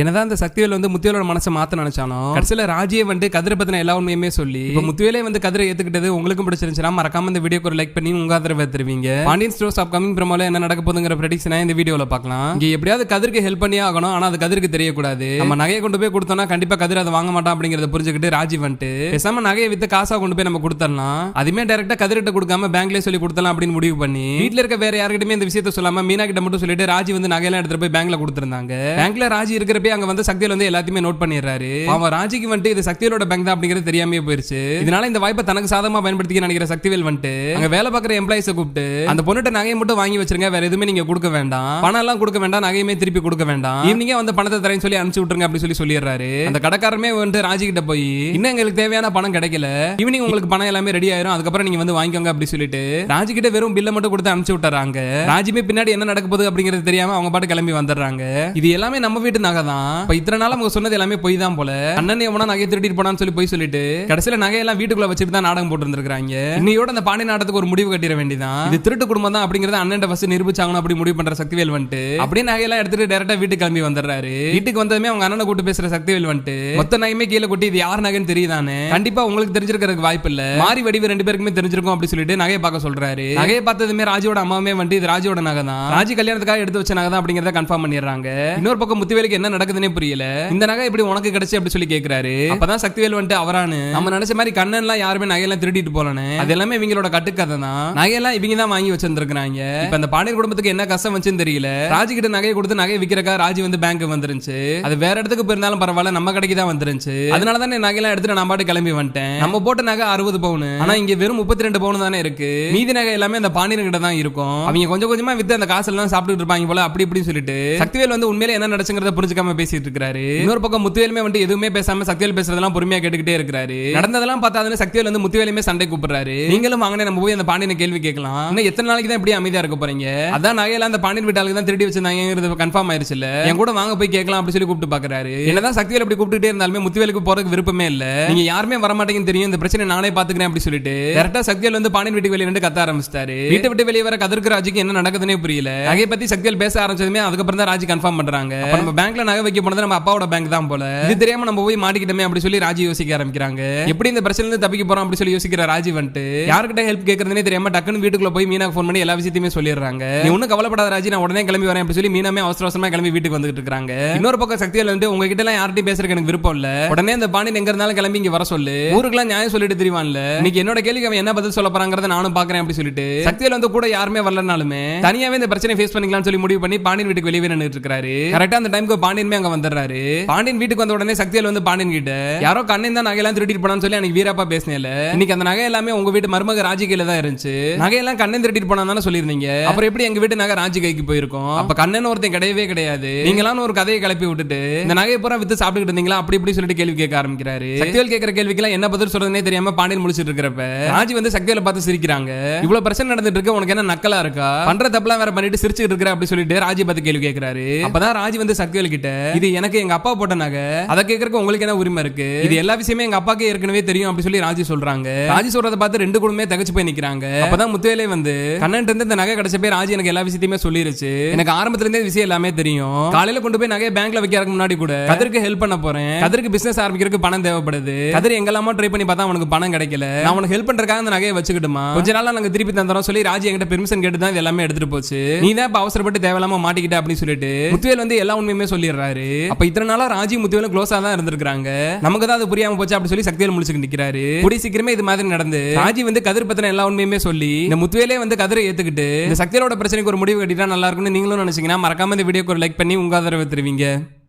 என்னதான் அந்த சக்திவேல் வந்து முத்துவேலோட மனசை மாத்த நினைச்சானோ கடைசியில ராஜியை வந்து கதிரை பத்தின எல்லா உண்மையுமே சொல்லி இப்ப முத்துவேலே வந்து கதிரை ஏத்துக்கிட்டது உங்களுக்கும் பிடிச்சிருந்துச்சுன்னா மறக்காம இந்த வீடியோக்கு ஒரு லைக் பண்ணி உங்க ஆதரவை தருவீங்க. பாண்டியன் ஸ்டோர்ஸ் அப்கமிங் பிரமோல என்ன நடக்க போதுங்கிற ப்ரெடிக்ஷனை இந்த வீடியோல பார்க்கலாம். இங்க எப்படியாவது கதிர்க்கு ஹெல்ப் பண்ணியே ஆகணும் ஆனா அது கதிருக்கு தெரியக்கூடாது. நம்ம நகையை கொண்டு போய் கொடுத்தோம்னா கண்டிப்பா கதிர் அதை வாங்க மாட்டான் அப்படிங்கறத புரிஞ்சுக்கிட்டு ராஜி வந்துட்டு பேசாம நகையை வித்து காசா கொண்டு போய் நம்ம கொடுத்துடலாம் அதுமே டைரக்டா கதிர்கிட்ட கொடுக்காம பேங்க்லயே சொல்லி கொடுத்தலாம் அப்படின்னு முடிவு பண்ணி வீட்ல இருக்க வேற யார்கிட்டயுமே இந்த விஷயத்த சொல்லாம மீனா கிட்ட மட்டும் சொல்லிட்டு ராஜி வந்து நகையெல்லாம் எடுத்துட்டு போய் பேங்க்ல கொடுத்திருந்தாங்க. பேங்க்ல ராஜி இருக்கிறப்ப அங்க வந்து சக்தியில் வந்து எல்லாத்தையுமே நோட் பண்ணிடுறாரு. அவன் ராஜிக்கு வந்துட்டு இது சக்தியோட பேங்க் தான் அப்படிங்கிறது தெரியாமே போயிருச்சு. இதனால இந்த வாய்ப்பை தனக்கு சாதமா பயன்படுத்திக்க நினைக்கிற சக்திவேல் வந்துட்டு அங்க வேலை பார்க்குற எம்ப்ளாயிஸை கூப்பிட்டு அந்த பொண்ணுட்ட நகையை மட்டும் வாங்கி வச்சிருங்க வேற எதுவுமே நீங்க கொடுக்க வேண்டாம். பணம் எல்லாம் கொடுக்க வேண்டாம் நகையுமே திருப்பி கொடுக்க வேண்டாம். ஈவினிங்கே வந்து பணத்தை தரேன்னு சொல்லி அனுப்பிச்சு விட்டுருங்க அப்படின்னு சொல்லி சொல்லிடுறாரு. அந்த கடைக்காரமே வந்துட்டு ராஜிக்கிட்ட போய் இன்னும் எங்களுக்கு தேவையான பணம் கிடைக்கல. ஈவினிங் உங்களுக்கு பணம் எல்லாமே ரெடி ஆயிரும். அதுக்கப்புறம் நீங்க வந்து வாங்கிக்கோங்க அப்படி சொல்லிட்டு ராஜிக்கிட்ட வெறும் பில்லை மட்டும் கொடுத்து அனுப்பிச்சு விட்டுறாங்க. ராஜிமே பின்னாடி என்ன நடக்க போகுது அப்படிங்கிறது தெரியாம அவங்க பாட்டு கிளம்பி வந்துடுறாங்க. இது எல்லாமே நம்ம வீட்டு நகை தான் இப்ப இத்தனை நாள் அவங்க சொன்னது எல்லாமே பொய் தான் போல. அண்ணன் எவனா நகையை திருடிட்டு போனான்னு சொல்லி போய் சொல்லிட்டு கடைசியில நகையெல்லாம் வீட்டுக்குள்ள வச்சுட்டு தான் நாடகம் போட்டு இருந்திருக்காங்க இன்னையோட அந்த பாண்டி நாடகத்துக்கு ஒரு முடிவு கட்டிட வேண்டியதான் இது திருட்டு குடும்பம் தான் அப்படிங்கறத அண்ணன் ஃபர்ஸ்ட் நிரூபிச்சாங்கன்னு அப்படி முடிவு பண்ற சக்திவேல் வந்துட்டு அப்படியே நகையெல்லாம் எடுத்துட்டு டேரக்டா வீட்டுக்கு கிளம்பி வந்துடுறாரு. வீட்டுக்கு வந்ததுமே அவங்க அண்ணனை கூட்டு பேசுற சக்திவேல் வந்துட்டு மொத்த நகையுமே கீழே கொட்டி இது யார் நகைன்னு தெரியுதானே கண்டிப்பா உங்களுக்கு தெரிஞ்சிருக்கிறதுக்கு வாய்ப்பு இல்ல. மாறி வடிவு ரெண்டு பேருக்குமே தெரிஞ்சிருக்கும் அப்படி சொல்லிட்டு நகையை பார்க்க சொல்றாரு. நகையை பார்த்ததுமே ராஜியோட அம்மாவுமே வந்து இது ராஜியோட நகை தான் ராஜி கல்யாணத்துக்காக எடுத்து வச்ச நகை தான் அப்படிங்கறத கன்ஃபார்ம் பண்ணிடுறாங்க. இன்னொரு பக்கம் முத்துவேலுக்கு என்ன நடக்குதுன்னே புரியல. இந்த நகை இப்படி உனக்கு கிடைச்சு அப்படி சொல்லி கேக்குறாரு. அப்பதான் சக்திவேல் வந்துட்டு அவரானு. நம்ம நினைச்ச மாதிரி கண்ணன்லாம் யாருமே நகையெல்லாம் திருடிட்டு போலன்னு அது எல்லாமே இவங்களோட கட்டுக்கதை தான் நகையெல்லாம் இவங்க தான் வாங்கி வச்சிருந்திருக்காங்க இப்ப அந்த பாண்டியர் குடும்பத்துக்கு என்ன கஷ்டம் வச்சுன்னு தெரியல. ராஜி கிட்ட நகையை கொடுத்து நகையை விக்கிறக்கா ராஜி வந்து பேங்க் வந்துருச்சு அது வேற இடத்துக்கு போயிருந்தாலும் பரவாயில்ல நம்ம கடைக்கு தான் வந்துருச்சு அதனால தான் நகையெல்லாம் எடுத்துட்டு நான் பாட்டு கிளம்பி வந்துட்டேன். நம்ம போட்ட நகை அறுபது பவுன். ஆனா இங்க வெறும் முப்பத்தி ரெண்டு பவுன் தானே இருக்கு. மீதி நகை எல்லாமே அந்த பாண்டியன் கிட்ட தான் இருக்கும். அவங்க கொஞ்சம் கொஞ்சமா வித்து அந்த காசு எல்லாம் சாப்பிட்டு இருப்பாங்க போல அப்படி இப்படின்னு சொல்லிட்டு. சக்திவேல் வந்து உண்மையில என்ன நடச்சுங்கிறத புரிஞ்சுக்காம பேசிட்டு இருக்காரு இன்னொரு பக்கம் முத்துவேலுமே வந்து எதுவுமே பேசாம சக்திவேல் பேசுறதெல்லாம் பொறுமையா கேட்டுக்கிட்டே இருக்காரு நடந்ததெல்லாம் பார்த்தாதுன்னு சக்திவேல் வந்து முத்துவேலுமே சண்டை கூப்பிடுறாரு. நீங்களும் வாங்கினே நம்ம போய் அந்த பாண்டியனை கேள்வி கேட்கலாம். இன்னும் எத்தனை நாளைக்கு தான் இப்படி அமைதியா இருக்க போறீங்க? அதான் நகையெல்லாம் அந்த பாண்டியன் வீட்டாளுக்கு தான் திருடி வச்சிருந்தாங்கிறது கன்ஃபார்ம் ஆயிருச்சு இல்ல என் கூட வாங்க போய் கேட்கலாம் அப்படி சொல்லி கூப்பிட்டு பாக்குறாரு. என்னதான் சக்திவேல் அப்படி கூப்பிட்டுட்டே இருந்தாலுமே முத்துவேலுக்கு போறதுக்கு விருப்பமே இல்ல. நீங்க யாருமே வர மாட்டேங்குன்னு தெரியும். இந்த பிரச்சனை நானே பாத்துக்கிறேன் அப்படி சொல்லிட்டு கரெக்டா சக்திவேல் வந்து பாண்டியன் வீட்டுக்கு வெளியே கத்த ஆரம்பிச்சிட்டாரு. வீட்டை விட்டு வெளியே வர கதிர்க்கு ராஜுக்கு என்ன நடக்குதுன்னே புரியல. நகையை பத்தி சக்திவேல் பேச ஆரம்பிச்சதுமே அதுக்கப்புறம் தான் ராஜி கன்ஃபார்ம் பண்றாங்க. நம்ம பேங்க்ல நகை வைக்க போனது நம்ம அப்பாவோட பேங்க் தான் போல. இது தெரியாம நம்ம போய் மாட்டிக்கிட்டோமே அப்படி சொல்லி ராஜி யோசிக்க ஆரம்பிக்கிறாங்க. எப்படி இந்த பிரச்சனை இருந்து தப்பிக்க போறோம் அப்படி சொல்லி யோசிக்கிற ராஜி வந்துட்டு யார்கிட்ட ஹெல்ப் கேட்கறதுனே தெரியாம டக்குன்னு வீட்டுக்குள்ள போய் மீனாக்கு ஃபோன் பண்ணி எல்லா விஷயத்தையுமே சொல்லிடுறாங்க. நீ ஒன்னும் கவலைப்படாத ராஜி நான் உடனே கிளம்பி வரேன் அப்படி சொல்லி மீனாமே அவசர அவசரமா கிளம்பி வீட்டுக்கு வந்துட்டு இருக்காங்க. இன்னொரு பக்கம் சக்தியில் வந்து உங்ககிட்ட எல்லாம் யார்ட்டையும் பேசுறதுக்கு எனக்கு விருப்பம் இல்ல. உடனே இந்த பாண்டியன் எங்க இருந்தாலும் கிளம்பி இங்க வர சொல்லு. ஊருக்குலாம் நியாயம் சொல்லிட்டு தெரிவான்ல. இன்னைக்கு என்னோட கேள்விக்கு அவன் என்ன பதில் சொல்ல போறாங்கிறத நானும் பாக்குறேன் அப்படி சொல்லிட்டு. சக்தியில் வந்து கூட யாருமே வரலனாலுமே தனியாவே இந்த பிரச்சனை ஃபேஸ் பண்ணிக்கலாம்னு சொல்லி முடிவு பண்ணி பாண்டியன் வீட்டுக்கு வெளியே நின்றுட்டு இருக்காரு கரெக்டா அந்த டைமுக்கு பாண்டியன் பாண்டியனுமே அங்க வந்துடுறாரு. பாண்டியன் வீட்டுக்கு வந்த உடனே சக்தியில் வந்து பாண்டியன் கிட்ட யாரோ கண்ணன் தான் நகையெல்லாம் திருடிட்டு போனான்னு சொல்லி எனக்கு வீரப்பா பேசினேல. இன்னைக்கு அந்த நகை எல்லாமே உங்க வீட்டு மருமக ராஜி கையில தான் இருந்துச்சு. நகையெல்லாம் கண்ணன் திருடிட்டு போனா தானே சொல்லியிருந்தீங்க. அப்புறம் எப்படி எங்க வீட்டு நகை ராஜி கைக்கு போயிருக்கும்? அப்ப கண்ணன் ஒருத்தன் கிடையவே கிடையாது. நீங்களாம் ஒரு கதையை கிளப்பி விட்டுட்டு இந்த நகையை பூரா வித்து சாப்பிட்டுக்கிட்டு இருந்தீங்களா? அப்படி இப்படி சொல்லிட்டு கேள்வி கேட்க ஆரம்பிக்கிறாரு. சக்திவேல் கேட்கிற கேள்விக்கெல்லாம் என்ன பதில் சொல்றதுனே தெரியாம பாண்டியன் முடிச்சிட்டு இருக்கிறப்ப ராஜி வந்து சக்திவேல பார்த்து சிரிக்கிறாங்க. இவ்வளவு பிரச்சனை நடந்துட்டு இருக்கு. உனக்கு என்ன நக்கலா இருக்கா? பண்ற தப்பெல்லாம் வேற பண்ணிட்டு சிரிச்சுட்டு இருக்கிற அப்படி சொல்லிட்டு ராஜி பார்த்து கேள்வி கேட்கிறாரு. அப்பதான் ராஜி வந்து சக்திவேல் கிட்ட இது எனக்கு எங்க அப்பா போட்ட நகை. அதை கேட்கறக்கு உங்களுக்கு என்ன உரிமை இருக்கு? இது எல்லா விஷயமே எங்க அப்பாக்கே ஏற்கனவே தெரியும் அப்படி சொல்லி ராஜி சொல்றாங்க. ராஜி சொல்றத பார்த்து ரெண்டு குடும்பமே தகச்சு போய் நிக்கிறாங்க. அப்பதான் முத்துவேலே வந்து கண்ணன் இருந்து இந்த நகை கிடைச்ச பேர் ராஜி எனக்கு எல்லா விஷயத்தையுமே சொல்லிருச்சு. எனக்கு ஆரம்பத்துல இருந்தே விஷயம் எல்லாமே தெரியும். காலையில கொண்டு போய் நகையை பேங்க்ல வைக்கிறதுக்கு முன்னாடி கூட? கதருக்கு ஹெல்ப் பண்ண போறேன். கதருக்கு பிசினஸ் ஆரம்பிக்கிறதுக்கு பணம் தேவைப்படுது. கதிர் எங்கெல்லாமோ ட்ரை பண்ணி பார்த்தா அவனுக்கு பணம் கிடைக்கல. நான் உனக்கு ஹெல்ப் பண்றதுக்காக அந்த நகையை வச்சுக்கிட்டுமா? கொஞ்ச நாள் நாங்க திருப்பி தந்துறோம் சொல்லி ராஜி என்கிட்ட பெர்மிஷன் கேட்டு தான் இது எல்லாமே எடுத்துட்டு போச்சு. நீ தான் இப்ப அவசரப்பட்டு தேவையில்லாம மாட்டிக்கிட்ட அப்படின்னு சொல்லிட்டு முத்துவேல் வந்து எல்லா உண்மையுமே சொல்லிடுறாரு அப்ப இத்தனை நாளா ராஜி முத்துவேலும் க்ளோஸா தான் இருந்திருக்காங்க நமக்கு தான் அது புரியாம போச்சு அப்படி சொல்லி சக்திவேல் முடிச்சுட்டு நிக்கிறாரு. கூடிய சீக்கிரமே இது மாதிரி நடந்து. ராஜி வந்து கதிர் பத்தின எல்லா உண்மையுமே சொல்லி இந்த முத்துவேலே வந்து கதிரை ஏத்துக்கிட்டு இந்த சக்தியோட பிரச்சனைக்கு ஒரு முடிவு கட்டிட்டா நல்லா இருக்கும்னு நீங்களும் நினைச்சீங்கன்னா மறக்காம இந்த வீடியோக்கு ஒரு லைக் பண்ணி உங்க ஆதரவு தருவீங்க.